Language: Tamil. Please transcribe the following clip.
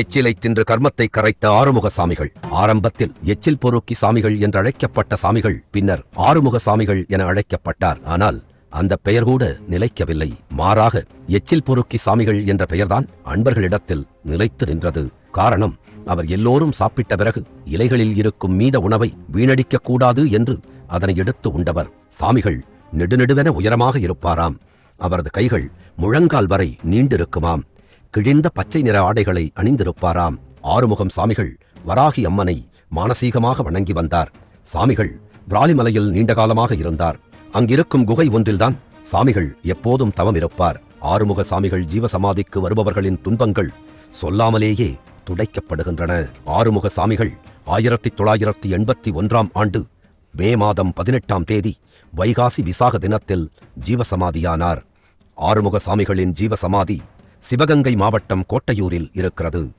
எச்சிலை தின்று கர்மத்தை கரைத்த ஆறுமுக சாமிகள். ஆரம்பத்தில் எச்சில் பொறுக்கி சாமிகள் என்று அழைக்கப்பட்ட சாமிகள் பின்னர் ஆறுமுக சாமிகள் என அழைக்கப்பட்டார். ஆனால் அந்த பெயர் கூட நிலைக்கவில்லை. மாறாக எச்சில் பொறுக்கி சாமிகள் என்ற பெயர்தான் அன்பர்களிடத்தில் நிலைத்து நின்றது. காரணம் அவர் எல்லோரும் சாப்பிட்ட பிறகு இலைகளில் இருக்கும் மீத உணவை வீணடிக்க கூடாது என்று அதனை எடுத்து உண்டவர். சாமிகள் நெடுநெடுவென உயரமாக இருப்பாராம். அவரது கைகள் முழங்கால் வரை நீண்டிருக்குமாம். கிழிந்த பச்சை நிற ஆடைகளை அணிந்திருப்பாராம். ஆறுமுகம் சாமிகள் வராகி அம்மனை மானசீகமாக வணங்கி வந்தார். சாமிகள் பிராலிமலையில் நீண்ட காலமாக இருந்தார். அங்கிருக்கும் குகை ஒன்றில்தான் சாமிகள் எப்போதும் தவம் இருப்பார் ஆறுமுக சாமிகள் ஜீவசமாதிக்கு வருபவர்களின் துன்பங்கள் சொல்லாமலேயே துடைக்கப்படுகின்றன. ஆறுமுக சாமிகள் ஆயிரத்தி தொள்ளாயிரத்தி எண்பத்தி ஒன்றாம் ஆண்டு மே மாதம் பதினெட்டாம் தேதி வைகாசி விசாக தினத்தில் ஜீவசமாதியானார். ஆறுமுக சாமிகளின் ஜீவசமாதி சிவகங்கை மாவட்டம் கோட்டையூரில் இருக்கிறது.